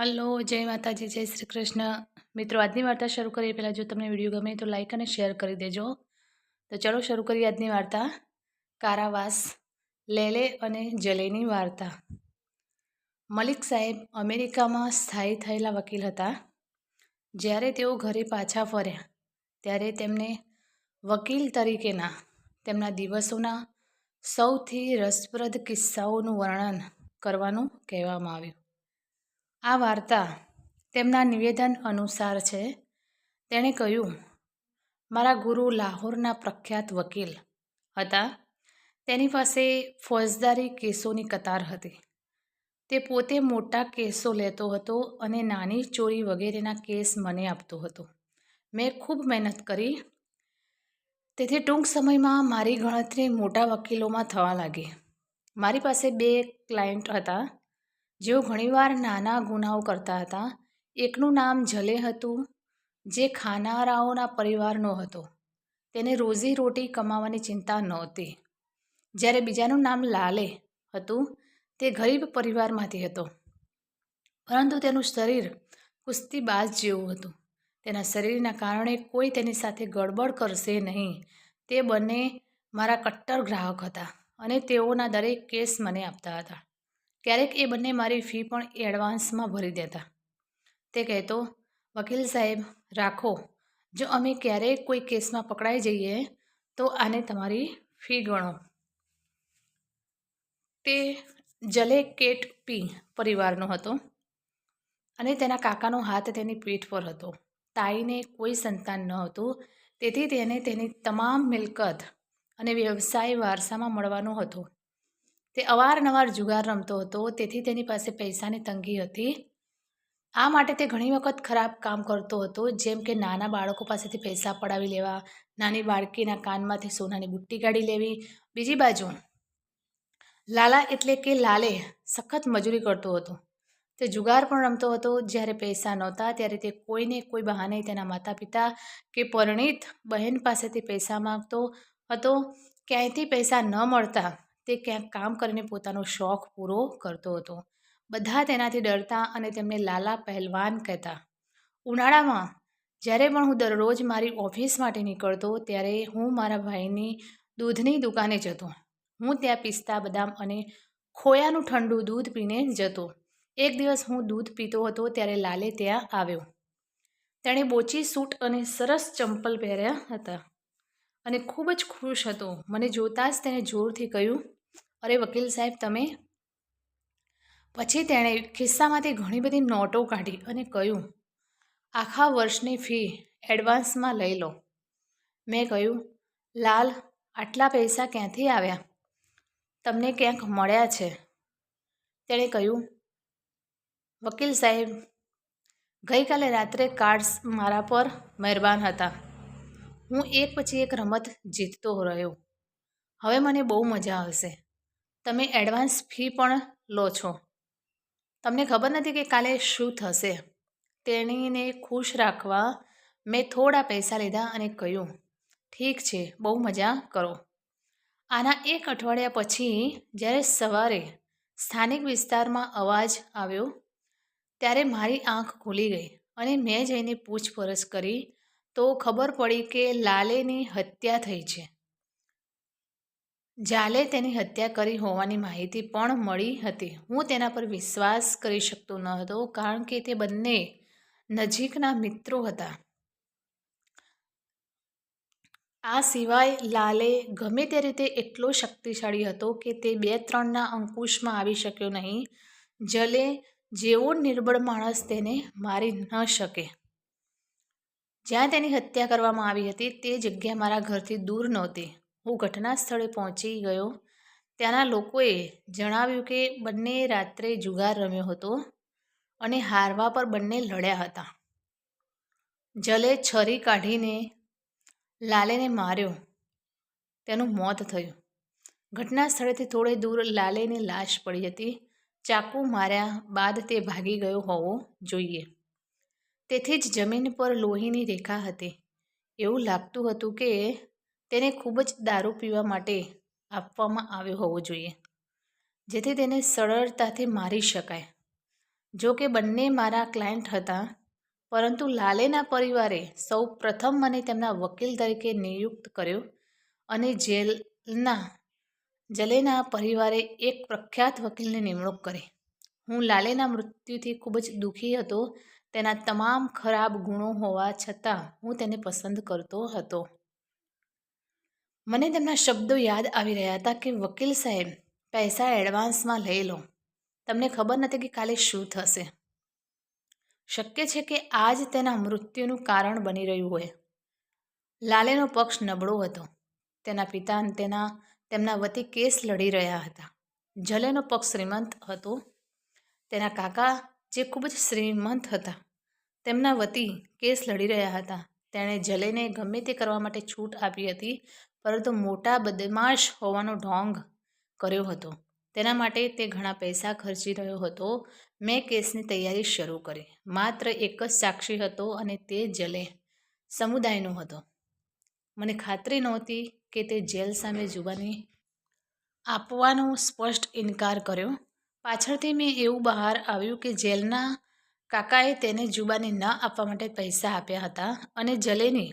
Hello, જય માતાજી, જય શ્રી કૃષ્ણ. મિત્રો, આજની વાર્તા શરૂ કરીએ. પહેલાં જો તમને વીડિયો ગમે તો લાઈક અને શેર કરી દેજો. તો ચલો શરૂ કરીએ આજની વાર્તા. કારાવાસ, લેલે અને જલેની વાર્તા. મલિક સાહેબ અમેરિકામાં સ્થાયી થયેલા વકીલ હતા. જ્યારે તેઓ ઘરે પાછા ફર્યા, ત્યારે તેમને વકીલ તરીકેના, તેમના દિવસોના સૌથી રસપ્રદ કિસ્સાઓનું વર્ણન કરવાનું કહેવામાં આવ્યું. આ વાર્તા તેમના નિવેદન અનુસાર છે. તેણે કહ્યું, મારા ગુરુ લાહોરના પ્રખ્યાત વકીલ હતા. તેની પાસે ફોજદારી કેસોની કતાર હતી. તે પોતે મોટા કેસો લેતો હતો અને નાની ચોરી વગેરેના કેસ મને આપતો હતો. મેં ખૂબ મહેનત કરી. તેથી ટૂંક સમયમાં મારી ગણતરી મોટા વકીલોમાં થવા લાગી. મારી પાસે બે ક્લાયન્ટ હતા. જેઓ ઘણીવાર નાના ગુનાઓ કરતા હતા, એકનું નામ જલે હતું, જે ખાનારાઓના પરિવારનો હતો. તેને રોજી રોટી કમાવાની ચિંતા નહોતી. જ્યારે બીજાનું નામ લાલે હતું, તે ગરીબ પરિવારમાંથી હતો. પરંતુ તેનું શરીર કુસ્તીબાજ જેવું હતું. તેના શરીરના કારણે કોઈ તેની સાથે ગડબડ કરશે નહીં. તે બંને મારા કટ્ટર ગ્રાહક હતા અને તેઓના દરેક કેસ મને આપતા હતા. ક્યારેક એ બંને મારી ફી પણ એડવાન્સમાં ભરી દેતા. તે કહેતો, વકીલ સાહેબ, રાખો. જો અમે ક્યારેય કોઈ કેસમાં પકડાઈ જઈએ, તો આને તમારી ફી ગણો. તે જલે કેટ પી પરિવારનો હતો અને તેના કાકાનો હાથ તેની પીઠ પર હતો. તાઈને કોઈ સંતાન ન હતું. તેથી તેને તેની તમામ મિલકત અને વ્યવસાય વારસામાં મળવાનો હતો. તે અવારનવાર જુગાર રમતો હતો, તેથી તેની પાસે પૈસાની તંગી હતી. આ માટે તે ઘણી વખત ખરાબ કામ કરતો હતો, જેમ કે નાના બાળકો પાસેથી પૈસા પડાવી લેવા, નાની બાળકીના કાનમાંથી સોનાની બુટ્ટી કાઢી લેવી, બીજી બાજુ લાલા એટલે કે લાલે સખત મજૂરી કરતો હતો. તે જુગાર પણ રમતો હતો, જ્યારે પૈસા નહોતા, ત્યારે તે કોઈને કોઈ બહાને તેના માતા પિતા કે પરિણીત બહેન પાસેથી પૈસા માગતો હતો, ક્યાંયથી પૈસા ન મળતા. તે ક્યાંક કામ કરીને પોતાનો શોખ પૂરો કરતો હતો. બધા તેનાથી ડરતા અને તેમને લાલા પહેલવાન કહેતા, ઉનાળામાં, જ્યારે પણ હું દરરોજ મારી ઓફિસ માટે નીકળતો, ત્યારે હું મારા ભાઈની દૂધની દુકાને જતો. હું ત્યાં પિસ્તા, બદામ અને ખોયાનું ઠંડુ દૂધ પીને જતો. એક દિવસ હું દૂધ પીતો હતો, ત્યારે લાલે ત્યાં આવ્યો. તેણે બોચી સૂટ અને સરસ ચંપલ પહેર્યા હતા અને ખૂબ જ ખુશ હતો. મને જોતાં જ તેણે જોરથી કહ્યું અરે વકીલ સાહેબ, તમે? પછી તેણે ખિસ્સામાંથી ઘણી બધી નોટો કાઢી અને કહ્યું, આખા વર્ષની ફી એડવાન્સમાં લઈ લો. મેં કહ્યું, લાલ, આટલા પૈસા ક્યાંથી આવ્યા? તમને ક્યાંક મળ્યા છે. તેણે કહ્યું, વકીલ સાહેબ, ગઈકાલે રાત્રે કાર્ડ્સ મારા પર મહેરબાન હતા. હું એક પછી એક રમત જીતતો રહ્યો. હવે મને બહુ મજા આવશે. તમે એડવાન્સ ફી પણ લો છો. તમને ખબર નથી કે કાલે શું થશે? તેણીને ખુશ રાખવા મેં થોડા પૈસા લીધા અને કહ્યું, ઠીક છે, બહુ મજા કરો. આના એક અઠવાડિયા પછી જ્યારે સવારે સ્થાનિક વિસ્તારમાં અવાજ આવ્યો, ત્યારે મારી આંખ ખુલી ગઈ અને મેં જઈને પૂછપરછ કરી તો ખબર પડી કે લાલેની હત્યા થઈ છે. જાલે તેની હત્યા કરી હોવાની માહિતી પણ મળી હતી. હું તેના પર વિશ્વાસ કરી શકતો ન હતો, કારણ કે તે બંને નજીકના મિત્રો હતા. આ સિવાય લાલે ગમે તે રીતે એટલો શક્તિશાળી હતો કે તે બે ત્રણના અંકુશમાં આવી શક્યો નહીં. જલે જેવો નિર્બળ માણસ તેને મારી ન શકે. જ્યાં તેની હત્યા કરવામાં આવી હતી, તે જગ્યા મારા ઘરથી દૂર નહોતી. હું ઘટના સ્થળે પહોંચી ગયો. ત્યાંના લોકોએ જણાવ્યું કે બંને રાત્રે જુગાર રમ્યો હતો અને હારવા પર બંને લડ્યા હતા. જલે છરી કાઢીને લાલેને માર્યો. તેનું મોત થયું. ઘટના સ્થળેથી થોડે દૂર લાલેની લાશ પડી હતી. ચાકુ માર્યા બાદ તે ભાગી ગયો હોવો જોઈએ. તેથી જ જમીન પર લોહીની રેખા હતી. એવું લાગતું હતું કે તેને ખૂબ જ દારૂ પીવા માટે આપવામાં આવ્યો હોવો જોઈએ. જેથી તેને સરળતાથી મારી શકાય. જો કે બંને મારા ક્લાયન્ટ હતા, પરંતુ લાલેના પરિવારે સૌ પ્રથમ મને તેમના વકીલ તરીકે નિયુક્ત કર્યો અને જેલના, જલેના પરિવારે એક પ્રખ્યાત વકીલની નિમણૂક કરી. હું લાલેના મૃત્યુથી ખૂબ જ દુઃખી હતો, તેના તમામ ખરાબ ગુણો હોવા છતાં હું તેને પસંદ કરતો હતો. મને તેમના શબ્દો યાદ આવી રહ્યા હતા કે વકીલ સાહેબ, પૈસા એડવાન્સમાં લઈ લો. તમને ખબર નથી કે કાલે શું થશે. શક્ય છે કે આજ તેના મૃત્યુનું કારણ બની રહ્યું હોય. લાલેનો પક્ષ નબળો હતો. તેના પિતા તેના, તેમના વતી કેસ લડી રહ્યા હતા. જલેનો પક્ષ શ્રીમંત હતો. તેના કાકા, જે ખૂબ જ શ્રીમંત હતા, તેમના વતી કેસ લડી રહ્યા હતા. તેણે જલેને ગમે તે કરવા માટે છૂટ આપી હતી પરંતુ મોટા બદમાશ હોવાનો ઢોંગ કર્યો હતો. તેના માટે તે ઘણા પૈસા ખર્ચી રહ્યો હતો. મેં કેસની તૈયારી શરૂ કરી. માત્ર એક જ સાક્ષી હતો અને તે જલે સમુદાયનો હતો. મને ખાતરી નહોતી કે તે જેલ સામે જુબાની આપવાનો સ્પષ્ટ ઇનકાર કર્યો. પાછળથી મેં એવું બહાર આવ્યું કે જેલના કાકાએ તેને જુબાની ન આપવા માટે પૈસા આપ્યા હતા અને જલેની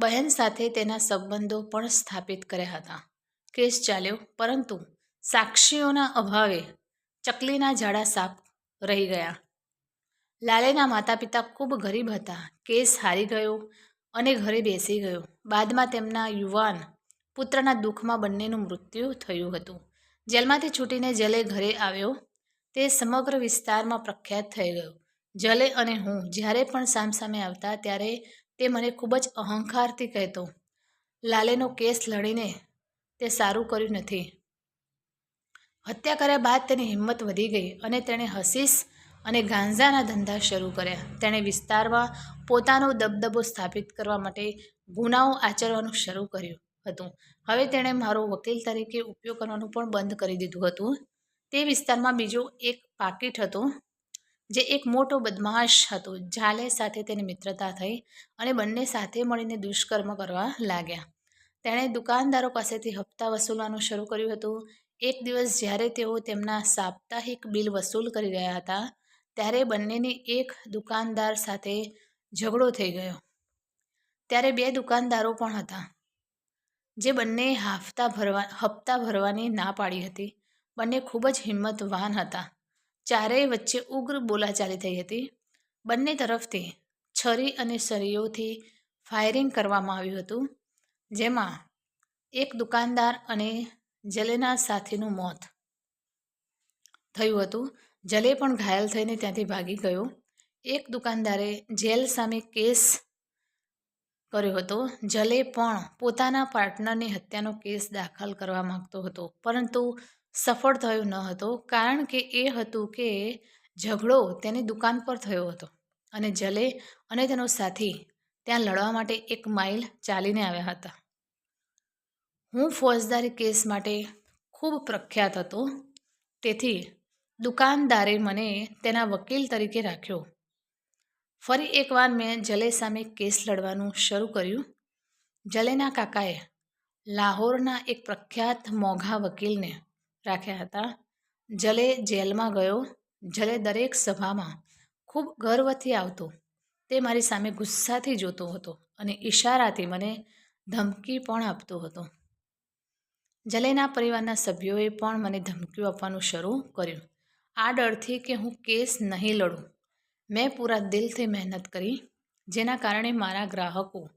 બહેન સાથે તેના સંબંધો પણ સ્થાપિત કર્યા હતા. કેસ ચાલ્યો, પરંતુ સાક્ષીઓના અભાવે ચકલીના ઝાડા સાપ રહી ગયા. લાલેના માતા પિતા ખૂબ ગરીબ હતા. કેસ હારી ગયો અને ઘરે બેસી ગયો. બાદમાં તેમના યુવાન પુત્રના દુઃખમાં બંનેનું મૃત્યુ થયું હતું. જેલમાંથી છૂટીને જલે ઘરે આવ્યો, તે સમગ્ર વિસ્તારમાં પ્રખ્યાત થઈ ગયો. જલે અને હું જ્યારે પણ સામસામે આવતા ત્યારે તે મને ખૂબ જ અહંકારથી કહેતો. લાલેનો કેસ લડીને તે સારું કર્યું નથી. હત્યા કર્યા બાદ તેની હિંમત વધી ગઈ અને તેણે હસીસ અને ગાંજાના ધંધા શરૂ કર્યા. તેણે વિસ્તારમાં પોતાનો દબદબો સ્થાપિત કરવા માટે ગુનાઓ આચરવાનું શરૂ કર્યું હતું. હવે તેણે મારો વકીલ તરીકે ઉપયોગ કરવાનું પણ બંધ કરી દીધું હતું. તે વિસ્તારમાં બીજો એક પાકીટ હતો. જે એક મોટો બદમાશ હતો. જાલે સાથે તેની મિત્રતા થઈ અને બંને સાથે મળીને દુષ્કર્મ કરવા લાગ્યા. તેણે દુકાનદારો પાસેથી હપ્તા વસૂલવાનું શરૂ કર્યું હતું. એક દિવસ જ્યારે તેઓ તેમના સાપ્તાહિક બિલ વસૂલ કરી રહ્યા હતા, ત્યારે બંનેની એક દુકાનદાર સાથે ઝઘડો થઈ ગયો. ત્યારે બે દુકાનદારો પણ હતા, જે બંને હાફતા ભરવા, હપ્તા ભરવાની ના પાડી હતી. બંને ખૂબ જ હિંમતવાન હતા. ચારેય વચ્ચે ઉગ્ર બોલાચાલી થઈ હતી. બંને તરફથી છરી અને સરીઓથી ફાયરિંગ કરવામાં આવ્યું હતું, જેમાં એક દુકાનદાર અને જલેના સાથીનું મોત થયું હતું. જલે પણ ઘાયલ થઈને ત્યાંથી ભાગી ગયો. એક દુકાનદારે જેલ સામે કેસ કર્યો હતો. જલે પણ પોતાના પાર્ટનરની હત્યાનો કેસ દાખલ કરવા માગતો હતો, પરંતુ સફળ થયો ન હતો કારણ કે એ હતું કે ઝઘડો તેની દુકાન પર થયો હતો અને જલે અને તેનો સાથી ત્યાં લડવા માટે એક માઇલ ચાલીને આવ્યા હતા. હું ફોજદારી કેસ માટે ખૂબ પ્રખ્યાત હતો. તેથી દુકાનદારે મને તેના વકીલ તરીકે રાખ્યો. ફરી એકવાર મેં જલે સામે કેસ લડવાનું શરૂ કર્યું. જલેના કાકાએ લાહોરના એક પ્રખ્યાત મોઘા વકીલને રાખ્યા હતા. જલે જેલમાં ગયો, જલે દરેક સભામાં ખૂબ ગર્વથી આવતો. તે મારી સામે ગુસ્સાથી જોતો હતો અને ઈશારાથી મને ધમકી પણ આપતો હતો. જલેના પરિવારના સભ્યોએ પણ મને ધમકીઓ આપવાનું શરૂ કર્યું. આ ડરથી કે હું કેસ નહીં લડું. મેં પૂરા દિલથી મહેનત કરી, જેના કારણે મારા ગ્રાહકો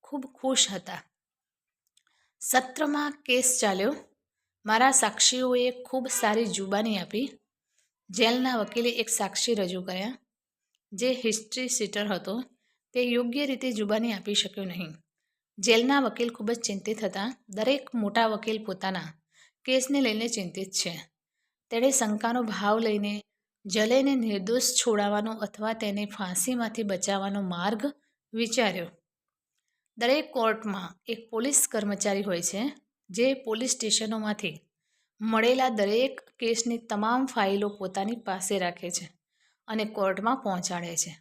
ખૂબ ખુશ હતા. સત્રમાં કેસ ચાલ્યો મારા સાક્ષીઓએ ખૂબ સારી જુબાની આપી. જેલના વકીલે એક સાક્ષી રજૂ કર્યા, જે હિસ્ટ્રી સીટર હતો. તે યોગ્ય રીતે જુબાની આપી શક્યો નહીં. જેલના વકીલ ખૂબ જ ચિંતિત હતા. દરેક મોટા વકીલ પોતાના કેસને લઈને ચિંતિત છે. તેણે શંકાનો ભાવ લઈને જલેને નિર્દોષ છોડાવવાનો અથવા તેને ફાંસીમાંથી બચાવવાનો માર્ગ વિચાર્યો. દરેક કોર્ટમાં એક પોલીસ કર્મચારી હોય છે. જે પોલીસ સ્ટેશનોમાંથી મળેલા દરેક કેસની તમામ ફાઇલો પોતાની પાસે રાખે છે અને કોર્ટમાં પહોંચાડે છે.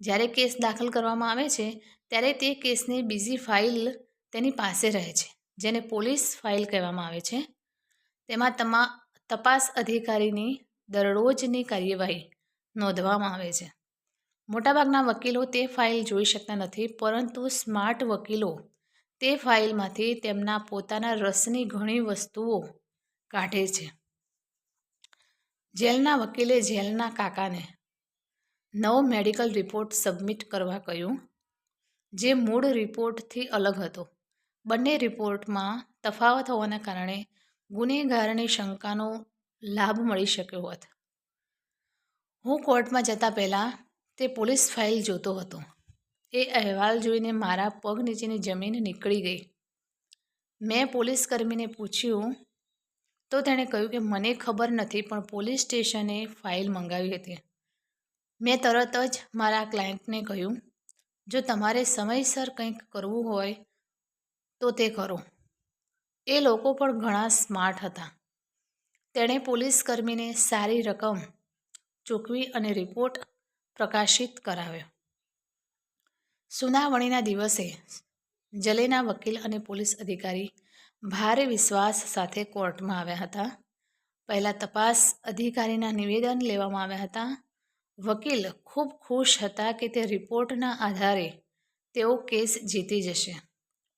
જ્યારે કેસ દાખલ કરવામાં આવે છે, ત્યારે તે કેસની બીજી ફાઇલ તેની પાસે રહે છે, જેને પોલીસ ફાઇલ કહેવામાં આવે છે. તેમાં તમા, તપાસ અધિકારીની દરરોજની કાર્યવાહી નોંધવામાં આવે છે. મોટાભાગના વકીલો તે ફાઇલ જોઈ શકતા નથી, પરંતુ સ્માર્ટ વકીલો તે ફાઇલમાંથી તેમના પોતાના રસની ઘણી વસ્તુઓ કાઢે છે. જેલના વકીલે જેલના કાકાને નવો મેડિકલ રિપોર્ટ સબમિટ કરવા કહ્યું, જે મૂળ રિપોર્ટથી અલગ હતો. બંને રિપોર્ટમાં તફાવત હોવાના કારણે ગુનેગારની શંકાનો લાભ મળી શક્યો હોત. હું કોર્ટમાં જતા પહેલાં તે પોલીસ ફાઇલ જોતો હતો. એ અહેવાલ જોઈને મારા પગ નીચેની જમીન નીકળી ગઈ. મેં પોલીસ કર્મીને પૂછ્યું, તો તેણે કહ્યું કે મને ખબર નથી, પણ પોલીસ સ્ટેશને ફાઇલ મંગાવી હતી. મેં તરત જ મારા ક્લાયન્ટને કહ્યું, જો તમારે સમયસર કંઈક કરવું હોય, તો તે કરો. એ લોકો પણ ઘણા સ્માર્ટ હતા. તેણે પોલીસ કર્મીને સારી રકમ ચૂકવી અને રિપોર્ટ પ્રકાશિત કરાવ્યો. સુનાવણીના દિવસે જલેના વકીલ અને પોલીસ અધિકારી ભારે વિશ્વાસ સાથે કોર્ટમાં આવ્યા હતા. પહેલાં તપાસ અધિકારીના નિવેદન લેવામાં આવ્યા હતા. વકીલ ખૂબ ખુશ હતા કે તે રિપોર્ટના આધારે તેઓ કેસ જીતી જશે.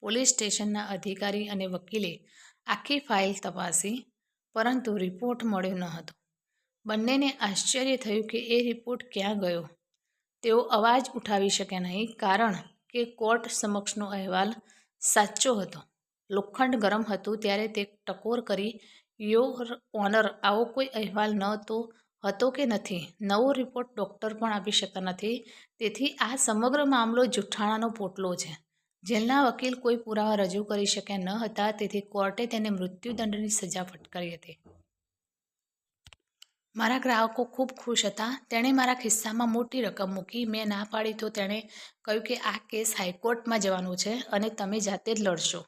પોલીસ સ્ટેશનના અધિકારી અને વકીલે આખી ફાઇલ તપાસી, પરંતુ રિપોર્ટ મળ્યો ન હતો. બંનેને આશ્ચર્ય થયું કે એ રિપોર્ટ ક્યાં ગયો? તેઓ અવાજ ઉઠાવી શક્યા નહીં કારણ કે કોર્ટ સમક્ષનો અહેવાલ સાચો હતો. લોખંડ ગરમ હતું ત્યારે તે ટકોર કરી, યોર ઓનર, આવો કોઈ અહેવાલ ન તો હતો કે નથી? નવો રિપોર્ટ ડૉક્ટર પણ આપી શકતા નથી. તેથી આ સમગ્ર મામલો જુઠ્ઠાણાનો પોટલો છે. જેલના વકીલ કોઈ પુરાવા રજૂ કરી શક્યા ન હતા, તેથી કોર્ટે તેને મૃત્યુદંડની સજા ફટકારી હતી. મારા ગ્રાહકો ખૂબ ખુશ હતા. તેણે મારા ખિસ્સામાં મોટી રકમ મૂકી. મેં ના પાડી તો તેણે કહ્યું કે આ કેસ હાઈકોર્ટમાં જવાનું છે અને તમે જાતે જ લડશો.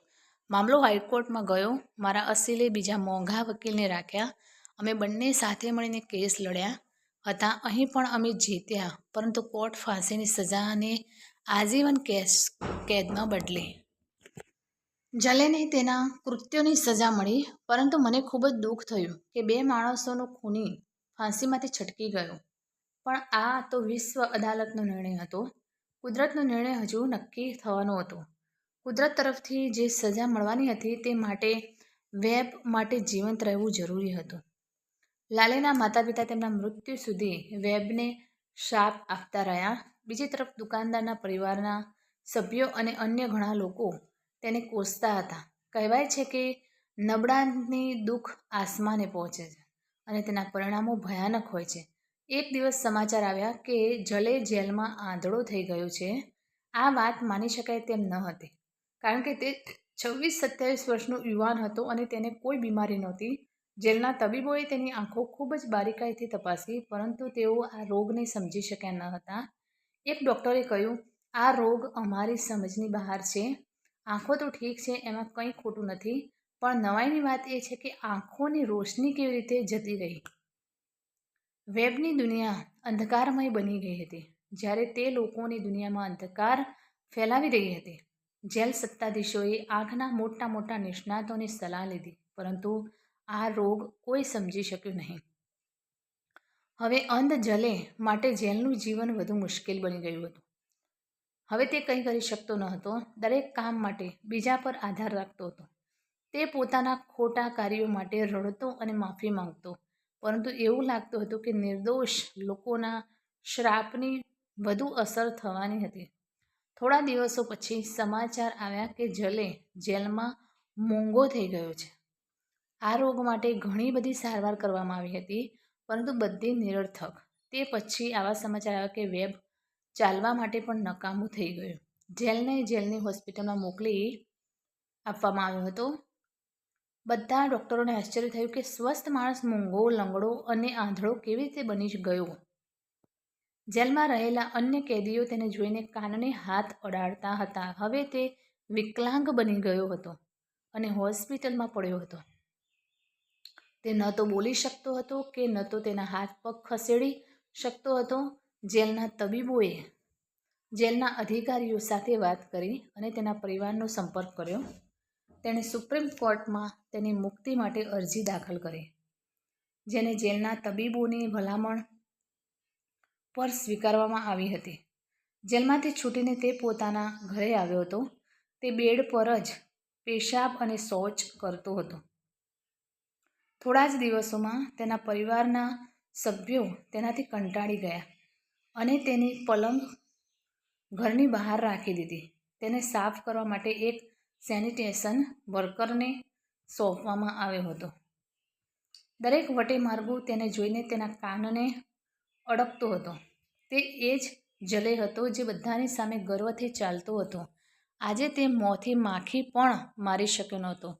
મામલો હાઈકોર્ટમાં ગયો. મારા અસીલે બીજા મોંઘા વકીલને રાખ્યા. અમે બંને સાથે મળીને કેસ લડ્યા હતા. અહીં પણ અમે જીત્યા, પરંતુ કોર્ટ ફાંસીની સજાને આજીવન કેસ, કેદમાં બદલી. જલેને તેના કૃત્યોની સજા મળી, પરંતુ મને ખૂબ જ દુઃખ થયું કે બે માણસોનો ખૂની ફાંસીમાંથી છટકી ગયો. પણ આ તો વિશ્વ અદાલતનો નિર્ણય હતો. કુદરતનો નિર્ણય હજુ નક્કી થવાનો હતો. કુદરત તરફથી જે સજા મળવાની હતી તે માટે વેબ માટે જીવંત રહેવું જરૂરી હતું. લાલેના માતા પિતા તેમના મૃત્યુ સુધી વેબને શાપ આપતા રહ્યા. બીજી તરફ દુકાનદારના પરિવારના સભ્યો અને અન્ય ઘણા લોકો તેને કોસતા હતા. કહેવાય છે કે નબળાની દુઃખ આસમાને પહોંચે છે. અને તેના પરિણામો ભયાનક હોય છે. એક દિવસ સમાચાર આવ્યા કે જલે જેલમાં આંધળો થઈ ગયો છે. આ વાત માની શકાય તેમ ન હતી. કારણ કે તે છવ્વીસ સત્યાવીસ વર્ષનો યુવાન હતો અને તેને કોઈ બીમારી નહોતી. જેલના તબીબોએ તેની આંખો ખૂબ જ બારીકાઈથી તપાસી, પરંતુ તેઓ આ રોગને સમજી શક્યા ન હતા. એક ડૉક્ટરે કહ્યું, આ રોગ અમારી સમજની બહાર છે. આંખો તો ઠીક છે, એમાં કંઈ ખોટું નથી. પણ નવાઈની વાત એ છે કે આંખોની રોશની કેવી રીતે જતી રહી? વેબની દુનિયા અંધકારમય બની ગઈ હતી. જ્યારે તે લોકોની દુનિયામાં અંધકાર ફેલાવી રહી હતી. જેલ સત્તાધીશોએ આંખના મોટા મોટા નિષ્ણાતોની સલાહ લીધી, પરંતુ આ રોગ કોઈ સમજી શક્યું નહીં. હવે અંધ જલે માટે જેલનું જીવન વધુ મુશ્કેલ બની ગયું હતું. હવે તે કંઈ કરી શકતો ન હતો. દરેક કામ માટે બીજા પર આધાર રાખતો હતો. તે પોતાના ખોટા કાર્યો માટે રડતો અને માફી માંગતો. પરંતુ એવું લાગતું હતું કે નિર્દોષ લોકોના શ્રાપની વધુ અસર થવાની હતી. થોડા દિવસો પછી સમાચાર આવ્યા કે જલે જેલમાં મોંઘો થઈ ગયો છે. આ રોગ માટે ઘણી બધી સારવાર કરવામાં આવી હતી, પરંતુ બધી નિરર્થક. તે પછી આવા સમાચાર આવ્યા કે વેબ ચાલવા માટે પણ નકામું થઈ ગયું. જેલને જેલની હોસ્પિટલમાં મોકલી આપવામાં આવ્યો હતો. બધા ડૉક્ટરોને આશ્ચર્ય થયું કે સ્વસ્થ માણસ મૂંગો, લંગડો અને આંધળો કેવી રીતે બની ગયો. જેલમાં રહેલા અન્ય કેદીઓ તેને જોઈને કાનને હાથ અડાડતા હતા. હવે તે વિકલાંગ બની ગયો હતો અને હોસ્પિટલમાં પડ્યો હતો. તે ન તો બોલી શકતો હતો કે ન તો તેના હાથ પગ ખસેડી શકતો હતો જેલના તબીબોએ. જેલના અધિકારીઓ સાથે વાત કરી અને તેના પરિવારનો સંપર્ક કર્યો. તેણે સુપ્રીમ કોર્ટમાં તેની મુક્તિ માટે અરજી દાખલ કરી, જેને જેલના તબીબોની ભલામણ પર સ્વીકારવામાં આવી હતી. જેલમાંથી છૂટીને તે પોતાના ઘરે આવ્યો હતો. તે બેડ પર જ પેશાબ અને શૌચ કરતો હતો. થોડા જ દિવસોમાં તેના પરિવારના સભ્યો તેનાથી કંટાળી ગયા અને તેની પલંગ ઘરની બહાર રાખી દીધી. તેને સાફ કરવા માટે એક સેનિટેશન વર્કરને સોંપવામાં આવ્યો હતો. દરેક વટે માર્ગો તેને જોઈને તેના કાનને અડકતો હતો. તે એ જ જલે હતો જે બધાની સામે ગર્વથી ચાલતો હતો. આજે તે મોંથી માખી પણ મારી શક્યો નહોતો.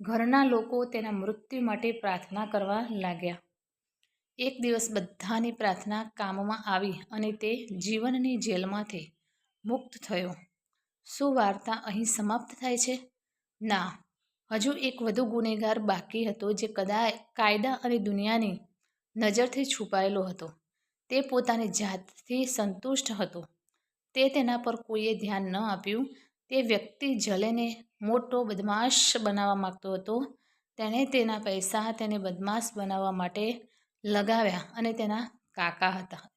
ઘરના લોકો તેના મૃત્યુ માટે પ્રાર્થના કરવા લાગ્યા. એક દિવસ બધાની પ્રાર્થના કામમાં આવી અને તે જીવનની જેલમાંથી મુક્ત થયો. શું વાર્તા અહીં સમાપ્ત થાય છે? ના, હજુ એક વધુ ગુનેગાર બાકી હતો જે કદાચ કાયદા અને દુનિયાની નજરથી છુપાયેલો હતો. તે પોતાની જાતથી સંતુષ્ટ હતો. તે તેના પર કોઈએ ધ્યાન ન આપ્યું. તે વ્યક્તિ જલેને મોટો બદમાશ બનાવવા માગતો હતો. તેણે તેના પૈસા તેને બદમાશ બનાવવા માટે લગાવ્યા અને તેના કાકા હતા.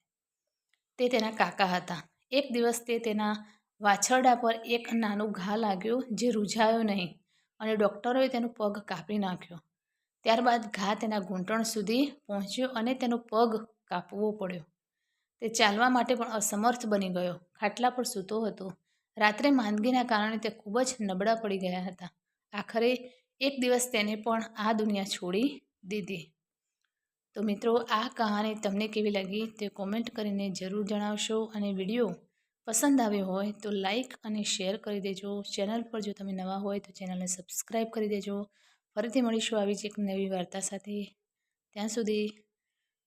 તે તેના કાકા હતા. એક દિવસ તે તેના વાછરડા પર એક નાનું ઘા લાગ્યું જે રૂઝાયો નહીં અને ડૉક્ટરોએ તેનો પગ કાપી નાખ્યો. ત્યારબાદ ઘા તેના ઘૂંટણ સુધી પહોંચ્યો અને તેનો પગ કાપવો પડ્યો. તે ચાલવા માટે પણ અસમર્થ બની ગયો. ખાટલા પર સૂતો હતો. રાત્રે માંદગીના કારણે તે ખૂબ જ નબળા પડી ગયા હતા. આખરે એક દિવસ તેને પણ આ દુનિયા છોડી દીધી. તો મિત્રો, આ કહાની તમને કેવી લાગી તે કોમેન્ટ કરીને જરૂર જણાવશો અને વીડિયો પસંદ આવ્યો હોય તો લાઈક અને શેર કરી દેજો. ચેનલ પર જો તમે નવા હોય તો ચેનલને સબસ્ક્રાઈબ કરી દેજો. ફરીથી મળીશું આવી જ એક નવી વાર્તા સાથે. ત્યાં સુધી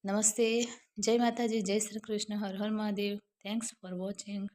નમસ્તે. જય માતાજી, જય Shri Krishna. Har Har Mahadev. Thanks for watching